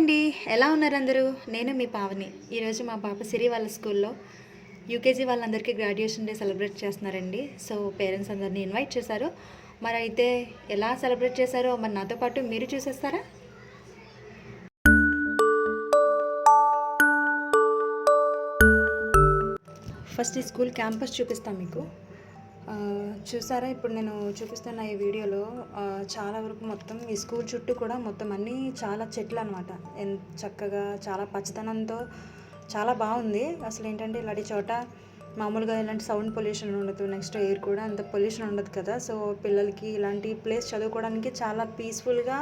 అండి. ఎలా ఉన్నారు అందరూ నేను మీ పావని. ఈరోజు మా పాప సిరి వాళ్ళ స్కూల్లో యూకేజీ వాళ్ళందరికీ గ్రాడ్యుయేషన్ డే సెలబ్రేట్ చేస్తున్నారండి. సో పేరెంట్స్ అందరినీ ఇన్వైట్ చేశారు. మరి అయితే ఎలా సెలబ్రేట్ చేశారో మరి నాతో పాటు మీరు చూసేస్తారా? ఫస్ట్ ఈ స్కూల్ క్యాంపస్ చూపిస్తాను మీకు. చూసారా? ఇప్పుడు నేను చూపిస్తున్న ఈ వీడియోలో చాలా వరకు మొత్తం ఈ స్కూల్ చుట్టూ కూడా మొత్తం అన్నీ చాలా చెట్లు అనమాట చక్కగా చాలా పచ్చదనంతో చాలా బాగుంది. అసలు ఏంటంటే ఇలాంటి చోట మామూలుగా ఇలాంటి సౌండ్ పొల్యూషన్ ఉండదు. నెక్స్ట్ ఎయిర్ కూడా అంత పొల్యూషన్ ఉండదు కదా. సో పిల్లలకి ఇలాంటి ప్లేస్ చదువుకోవడానికి చాలా పీస్ఫుల్గా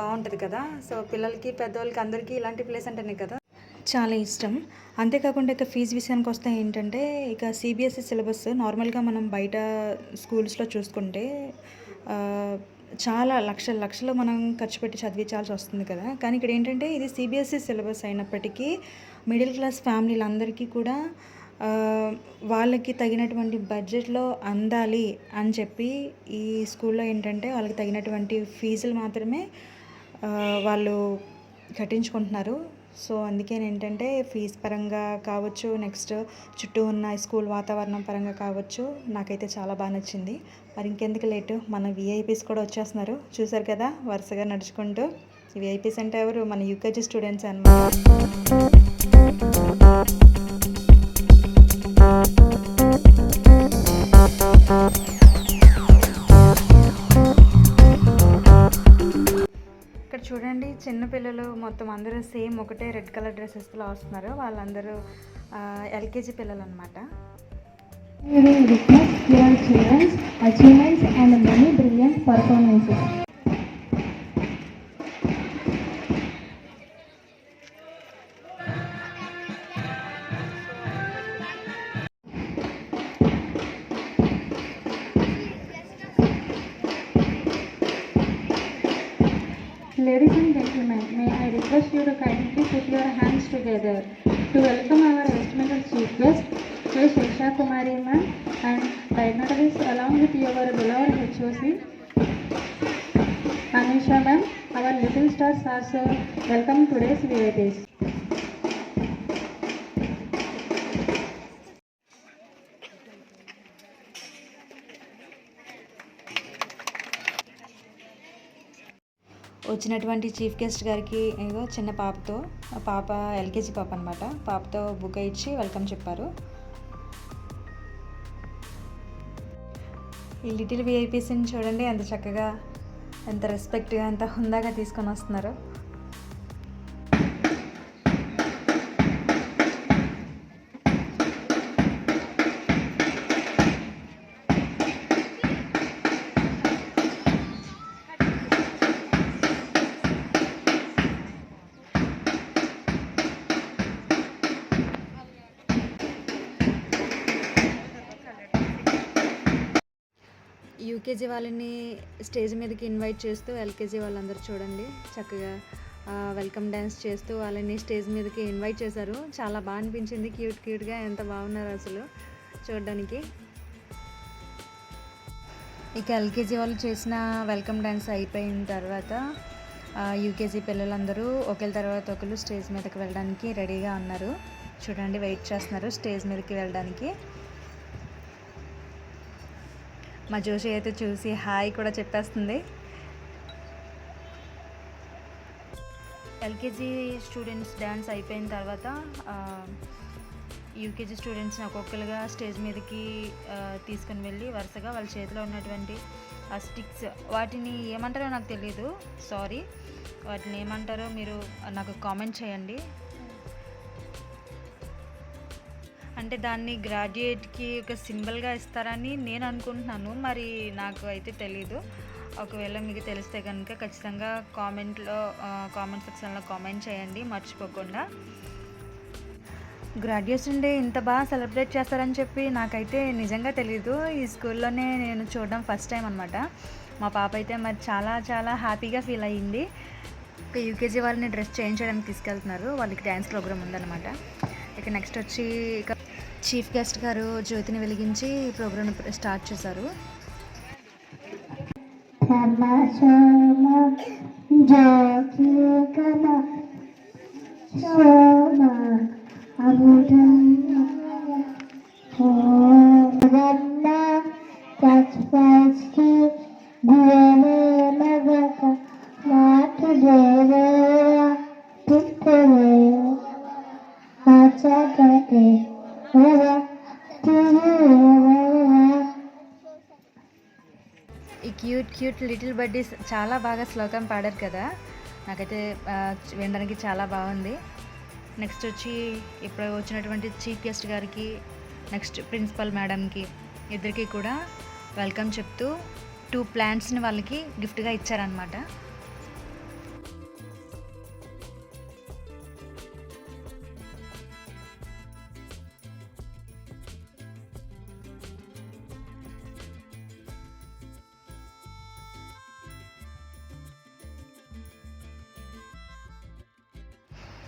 బాగుంటుంది కదా. సో పిల్లలకి పెద్దవాళ్ళకి అందరికీ ఇలాంటి ప్లేస్ అంటేనే కదా. చాలా ఇష్టం. అంతేకాకుండా ఇక ఫీజు విషయానికి వస్తే ఏంటంటే ఇక సిబిఎస్ఈ సిలబస్ నార్మల్గా మనం బయట స్కూల్స్లో చూసుకుంటే చాలా లక్షల లక్షలు మనం ఖర్చు పెట్టి చదివించాల్సి వస్తుంది కదా. కానీ ఇక్కడ ఏంటంటే ఇది సిబిఎస్ఈ సిలబస్ అయినప్పటికీ మిడిల్ క్లాస్ ఫ్యామిలీలందరికీ కూడా వాళ్ళకి తగినటువంటి బడ్జెట్లో అందాలి అని చెప్పి ఈ స్కూల్లో ఏంటంటే వాళ్ళకి తగినటువంటి ఫీజులు మాత్రమే వాళ్ళు కట్టించుకుంటున్నారు. సో అందుకే ఏంటంటే ఫీజ్ పరంగా కావచ్చు నెక్స్ట్ చుట్టూ ఉన్న స్కూల్ వాతావరణం పరంగా కావచ్చు నాకైతే చాలా బాగా నచ్చింది. మరి ఇంకెందుకు లేటు మన విఐపీస్ కూడా వచ్చేస్తున్నారు. చూసారు కదా వరుసగా నడుచుకుంటూ. విఐపీస్ అంటే ఎవరు? మన యూకేజీ స్టూడెంట్స్ అనమాట చూడండి చిన్న పిల్లలు మొత్తం అందరూ సేమ్ ఒకటే రెడ్ కలర్ డ్రెస్సెస్లో వస్తున్నారు వాళ్ళందరూ ఎల్కేజీ పిల్లలు అనమాట achievements and many brilliant performances Ladies and gentlemen, may I request you to kindly put your hands together to welcome our estimated chief guest, Ms. Isha Kumari ma'am, and dignitaries along with your beloved HOC, Anisha ma'am, our little stars also welcome today's VIPs. వచ్చినటువంటి chief guest గారికి ఏదో చిన్న పాపతో పాప LKG పాప అనమాట పాపతో book ఇచ్చి వెల్కమ్ చెప్పారు. ఈ లిటిల్ విఐపీస్ని చూడండి ఎంత చక్కగా ఎంత రెస్పెక్ట్గా ఎంత హుందాగా తీసుకొని వస్తున్నారు. ఎల్కేజీ వాళ్ళని స్టేజ్ మీదకి ఇన్వైట్ చేస్తూ ఎల్కేజీ వాళ్ళందరూ చూడండి. చక్కగా వెల్కమ్ డ్యాన్స్ చేస్తూ వాళ్ళని స్టేజ్ మీదకి ఇన్వైట్ చేశారు. చాలా బాగా అనిపించింది. క్యూట్ క్యూట్గా ఎంత బాగున్నారు అసలు చూడడానికి. ఇక ఎల్కేజీ వాళ్ళు చేసిన వెల్కమ్ డ్యాన్స్ అయిపోయిన తర్వాత యూకేజీ పిల్లలందరూ ఒకరి తర్వాత ఒకరు స్టేజ్ మీదకి వెళ్ళడానికి రెడీగా ఉన్నారు. చూడండి వెయిట్ చేస్తున్నారు స్టేజ్ మీదకి వెళ్ళడానికి. మా జోషి అయితే చూసి హాయ్ కూడా చెప్పేస్తుంది. ఎల్కేజీ స్టూడెంట్స్ డ్యాన్స్ అయిపోయిన తర్వాత యూకేజీ స్టూడెంట్స్ని ఒక్కొక్కరుగా స్టేజ్ మీదకి తీసుకుని తీసుకొని వెళ్ళి వరుసగా వాళ్ళ చేతిలో ఉన్నటువంటి ఆ స్టిక్స్. వాటిని ఏమంటారో నాకు తెలియదు సారీ. వాటిని ఏమంటారో మీరు నాకు కామెంట్ చేయండి. అంటే దాన్ని గ్రాడ్యుయేట్కి ఒక సింబల్గా ఇస్తారని నేను అనుకుంటున్నాను. మరి నాకు అయితే తెలీదు. ఒకవేళ మీకు తెలిస్తే కనుక ఖచ్చితంగా కామెంట్లో కామెంట్ సెక్షన్లో కామెంట్ చేయండి. మర్చిపోకుండా. గ్రాడ్యుయేషన్ డే ఇంత బాగా సెలబ్రేట్ చేస్తారని చెప్పి నాకైతే నిజంగా తెలీదు. ఈ స్కూల్లోనే నేను చూడడం ఫస్ట్ టైం అనమాట మా పాప అయితే మరి చాలా చాలా హ్యాపీగా ఫీల్ అయ్యింది. ఇక యూకేజీ వాళ్ళని డ్రెస్ చేయించడానికి తీసుకెళ్తున్నారు. వాళ్ళకి డ్యాన్స్ ప్రోగ్రామ్ ఉందన్నమాట. ఇక నెక్స్ట్ వచ్చి ఇక చీఫ్ గెస్ట్ గారు జ్యోతిని వెలిగించి ప్రోగ్రామ్ స్టార్ట్ చేశారు. That's Kshama Jyothi cute little buddies చాలా బాగా శ్లోకం పాడారు కదా. నాకైతే వినడానికి చాలా బాగుంది. నెక్స్ట్ వచ్చి ఇప్పుడు వచ్చినటువంటి చీఫ్ గెస్ట్ గారికి నెక్స్ట్ ప్రిన్సిపల్ మేడంకి ఇద్దరికి కూడా వెల్కమ్ చెప్తూ టూ ప్లాంట్స్ని వాళ్ళకి గిఫ్ట్గా ఇచ్చారనమాట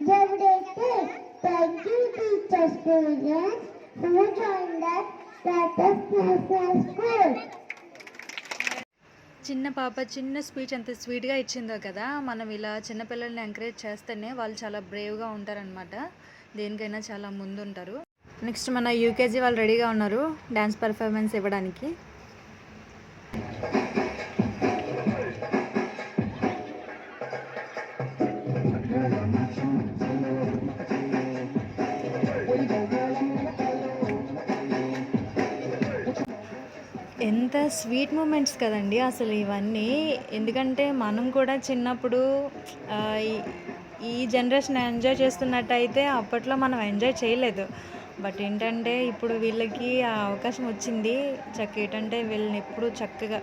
everything. Thank you, teachers, students, who joined us at national school. చిన్న పాప చిన్న స్పీచ్ ఎంత స్వీట్గా ఇచ్చిందో కదా మనం ఇలా చిన్నపిల్లల్ని ఎంకరేజ్ చేస్తేనే వాళ్ళు చాలా బ్రేవ్గా ఉంటారనమాట దేనికైనా చాలా ముందుంటారు నెక్స్ట్ మన యూకేజీ వాళ్ళు రెడీగా ఉన్నారు డ్యాన్స్ పర్ఫార్మెన్స్ ఇవ్వడానికి ఎంత స్వీట్ మూమెంట్స్ కదండి అసలు ఇవన్నీ. ఎందుకంటే మనం కూడా చిన్నప్పుడు ఈ- ఈ జనరేషన్ ఎంజాయ్ చేస్తున్నట్టయితే అప్పట్లో మనం ఎంజాయ్ చేయలేదు. బట్ ఏంటంటే ఇప్పుడు వీళ్ళకి ఆ అవకాశం వచ్చింది. చక్క ఏంటంటే వీళ్ళని ఎప్పుడు చక్కగా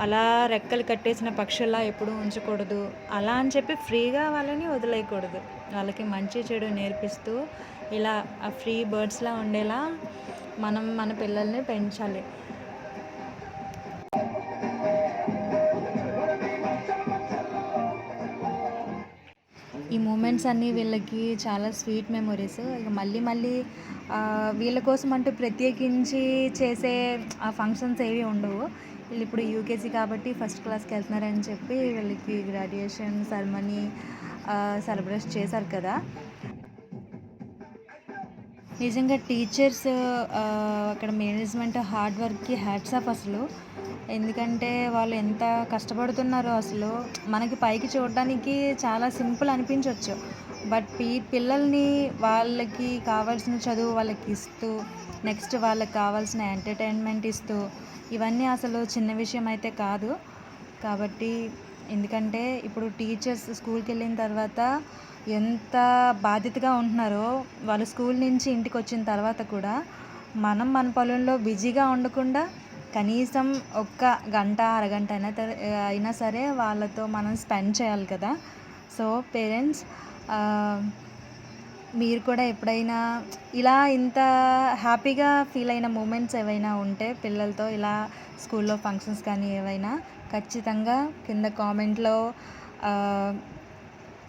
అలా రెక్కలు కట్టేసిన పక్షుల్లా ఎప్పుడు ఉంచకూడదు. అలా అని చెప్పి ఫ్రీగా వాళ్ళని వదిలేయకూడదు. వాళ్ళకి మంచి చెడు నేర్పిస్తూ ఇలా ఆ ఫ్రీ బర్డ్స్లా ఉండేలా మనం మన పిల్లల్ని పెంచాలి. ఈ మూమెంట్స్ అన్నీ వీళ్ళకి చాలా స్వీట్ మెమొరీస్. ఇక మళ్ళీ మళ్ళీ వీళ్ళ కోసం అంటూ ప్రత్యేకించి చేసే ఆ ఫంక్షన్స్ ఏవి ఉండవు. వీళ్ళు ఇప్పుడు యూకేజీ కాబట్టి ఫస్ట్ క్లాస్కి వెళ్తున్నారని చెప్పి వీళ్ళకి గ్రాడ్యుయేషన్ సెరమనీ సెలబ్రేట్ చేశారు కదా. నిజంగా టీచర్స్ అక్కడ మేనేజ్మెంట్ హార్డ్ వర్క్కి హ్యాట్స్ ఆఫ్ అసలు. ఎందుకంటే వాళ్ళు ఎంత కష్టపడుతున్నారో అసలు మనకి పైకి చూడడానికి చాలా సింపుల్ అనిపించవచ్చు బట్ ఈ పిల్లల్ని వాళ్ళకి కావాల్సిన చదువు వాళ్ళకి ఇస్తూ నెక్స్ట్ వాళ్ళకి కావాల్సిన ఎంటర్టైన్మెంట్ ఇస్తూ ఇవన్నీ అసలు చిన్న విషయం అయితే కాదు. కాబట్టి ఎందుకంటే ఇప్పుడు టీచర్స్ స్కూల్కి వెళ్ళిన తర్వాత ఎంత బాధ్యతగా ఉంటున్నారో వాళ్ళు స్కూల్ నుంచి ఇంటికి వచ్చిన తర్వాత కూడా మనం మన పొలంలో బిజీగా ఉండకుండా కనీసం ఒక్క గంట అరగంట అయినా అయినా సరే వాళ్ళతో మనం స్పెండ్ చేయాలి కదా. సో పేరెంట్స్ మీరు కూడా ఎప్పుడైనా ఇలా ఇంత హ్యాపీగా ఫీల్ అయిన మూమెంట్స్ ఏవైనా ఉంటే పిల్లలతో ఇలా స్కూల్లో ఫంక్షన్స్ కానీ ఏవైనా ఖచ్చితంగా కింద కామెంట్లో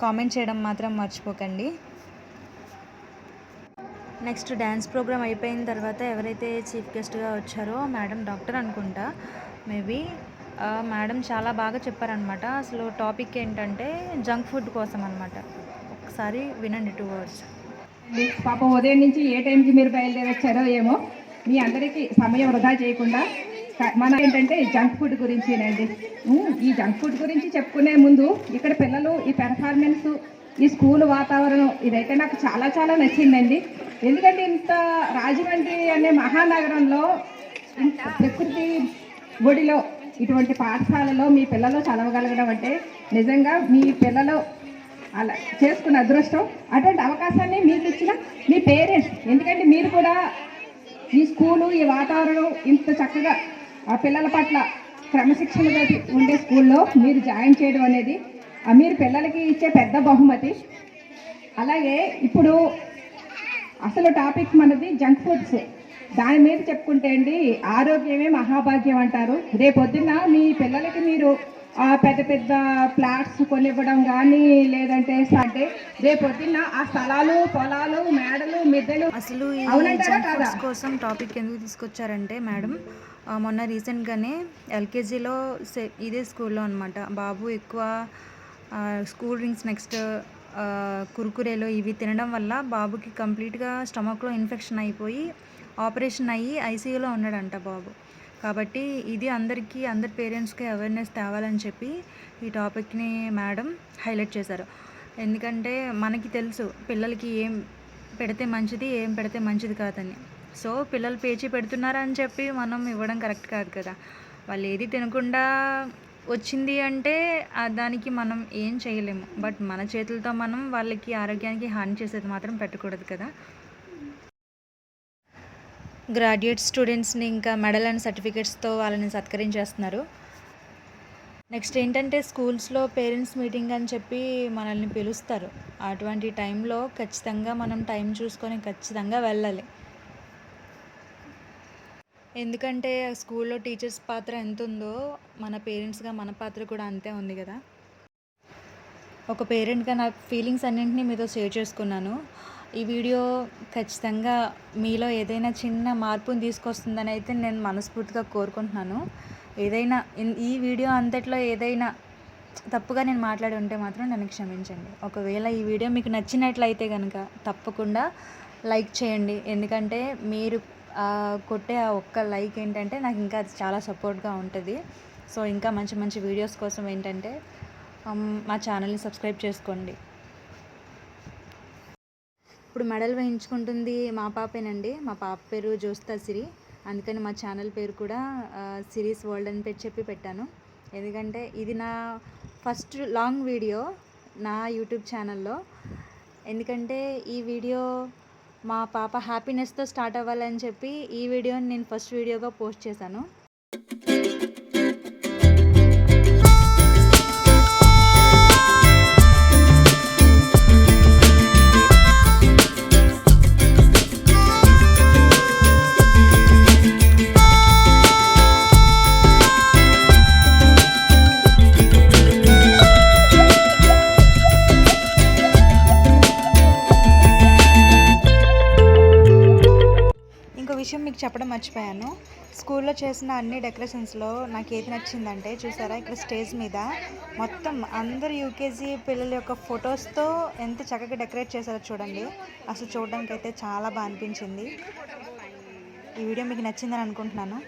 కామెంట్ చేయడం మాత్రం మర్చిపోకండి. నెక్స్ట్ డ్యాన్స్ ప్రోగ్రామ్ అయిపోయిన తర్వాత ఎవరైతే చీఫ్ గెస్ట్గా వచ్చారో మేడం డాక్టర్ అనుకుంటా మేబీ మేడం చాలా బాగా చెప్పారనమాట అసలు టాపిక్ ఏంటంటే జంక్ ఫుడ్ కోసం అనమాట ఒకసారి వినండి టూ వర్డ్స్. పాప ఉదయం నుంచి ఏ టైంకి మీరు బయలుదేరొచ్చారో ఏమో మీ అందరికీ సమయం వృధా చేయకుండా మన ఏంటంటే జంక్ ఫుడ్ గురించినండి. ఈ జంక్ ఫుడ్ గురించి చెప్పుకునే ముందు ఇక్కడ పిల్లలు ఈ పెర్ఫార్మెన్స్ ఈ స్కూల్ వాతావరణం ఇదైతే నాకు చాలా చాలా నచ్చిందండి. ఎందుకంటే ఇంత రాజమండ్రి అనే మహానగరంలో ప్రకృతి ఒడిలో ఇటువంటి పాఠశాలలో మీ పిల్లలు చదవగలగడం అంటే నిజంగా మీ పిల్లలు అలా చేసుకున్న అదృష్టం. అటువంటి అవకాశాన్ని మీకు ఇచ్చిన మీ పేరెంట్స్. ఎందుకంటే మీరు కూడా ఈ స్కూలు ఈ వాతావరణం ఇంత చక్కగా ఆ పిల్లల పట్ల క్రమశిక్షణతో ఉండే స్కూల్లో మీరు జాయిన్ చేయడం అనేది మీరు పిల్లలకి ఇచ్చే పెద్ద బహుమతి. అలాగే ఇప్పుడు అసలు టాపిక్ మనది జంక్ ఫుడ్స్. దాని మీద చెప్పుకుంటే అండి ఆరోగ్యమే మహాభాగ్యం అంటారు. రేపొద్దున మీ పిల్లలకి మీరు ఆ, పెద్ద పెద్ద ఫ్లాట్స్ కొనివ్వడం కానీ లేదంటే అంటే రేపొద్దున ఆ స్థలాలు పొలాలు మేడలు మిద్దెలు అసలు కోసం టాపిక్ ఎందుకు తీసుకొచ్చారంటే మేడం మొన్న రీసెంట్గానే ఎల్కేజీలో సే ఇదే స్కూల్లో అనమాట బాబు ఎక్కువ స్కూల్ కూల్ డ్రింక్స్ నెక్స్ట్ కురుకురేలు ఇవి తినడం వల్ల బాబుకి కంప్లీట్గా స్టమక్లో ఇన్ఫెక్షన్ అయిపోయి ఆపరేషన్ అయ్యి ఐసీయూలో ఉన్నాడంట బాబు. కాబట్టి ఇది అందరికీ అందరి పేరెంట్స్కి అవేర్నెస్ తేవాలని చెప్పి ఈ టాపిక్ని మేడం హైలైట్ చేశారు. ఎందుకంటే మనకి తెలుసు పిల్లలకి ఏం పెడితే మంచిది ఏం పెడితే మంచిది కాదని. సో పిల్లలు పేచి పెడుతున్నారని చెప్పి మనం ఇవ్వడం కరెక్ట్ కాదు కదా. వాళ్ళు ఏది తినకుండా వచ్చింది అంటే దానికి మనం ఏం చేయలేము. బట్ మన చేతులతో మనం వాళ్ళకి ఆరోగ్యానికి హాని చేసేది మాత్రం పెట్టకూడదు కదా. గ్రాడ్యుయేట్ స్టూడెంట్స్ని ఇంకా మెడల్ అండ్ సర్టిఫికేట్స్తో వాళ్ళని సత్కరించేస్తున్నారు. నెక్స్ట్ ఏంటంటే స్కూల్స్లో పేరెంట్స్ మీటింగ్ అని చెప్పి మనల్ని పిలుస్తారు. అటువంటి టైంలో ఖచ్చితంగా మనం టైం చూసుకొని ఖచ్చితంగా వెళ్ళాలి. ఎందుకంటే స్కూల్లో టీచర్స్ పాత్ర ఎంత ఉందో మన పేరెంట్స్గా మన పాత్ర కూడా అంతే ఉంది కదా. ఒక పేరెంట్గా నా ఫీలింగ్స్ అన్నింటినీ మీతో షేర్ చేసుకున్నాను. ఈ వీడియో ఖచ్చితంగా మీలో ఏదైనా చిన్న మార్పుని తీసుకొస్తుందని అయితే నేను మనస్ఫూర్తిగా కోరుకుంటున్నాను. ఏదైనా ఈ వీడియో అంతట్లో ఏదైనా తప్పుగా నేను మాట్లాడి ఉంటే మాత్రం నన్ను క్షమించండి. ఒకవేళ ఈ వీడియో మీకు నచ్చినట్లయితే కనుక తప్పకుండా లైక్ చేయండి. ఎందుకంటే మీరు కొట్టే ఆ ఒక్క లైక్ ఏంటంటే నాకు ఇంకా అది చాలా సపోర్ట్గా ఉంటుంది. సో ఇంకా మంచి మంచి వీడియోస్ కోసం ఏంటంటే మా ఛానల్ని సబ్స్క్రైబ్ చేసుకోండి. ఇప్పుడు మెడల్ వేయించుకుంటుంది మా పాపేనండి. మా పాప పేరు జోస్తా సిరి. అందుకని మా ఛానల్ పేరు కూడా సిరీస్ వరల్డ్ అని పెట్టి చెప్పి పెట్టాను. ఎందుకంటే ఇది నా ఫస్ట్ లాంగ్ వీడియో నా యూట్యూబ్ ఛానల్లో. ఎందుకంటే ఈ వీడియో మా పాప హ్యాపీనెస్తో స్టార్ట్ అవ్వాలని చెప్పి ఈ వీడియోని నేను ఫస్ట్ వీడియోగా పోస్ట్ చేశాను. మర్చిపోయాను. స్కూల్లో చేసిన అన్ని డెకరేషన్స్లో నాకు ఏది నచ్చిందంటే చూసారా ఇక్కడ స్టేజ్ మీద మొత్తం అందరు యూకేజీ పిల్లల యొక్క ఫొటోస్తో ఎంత చక్కగా డెకరేట్ చేశారో చూడండి. అసలు చూడడానికి అయితే చాలా బాగా అనిపించింది. ఈ వీడియో మీకు నచ్చిందని అనుకుంటున్నాను.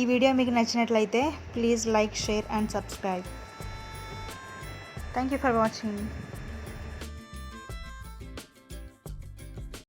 ఈ వీడియో మీకు నచ్చినట్లయితే please like share and subscribe. Thank you for watching.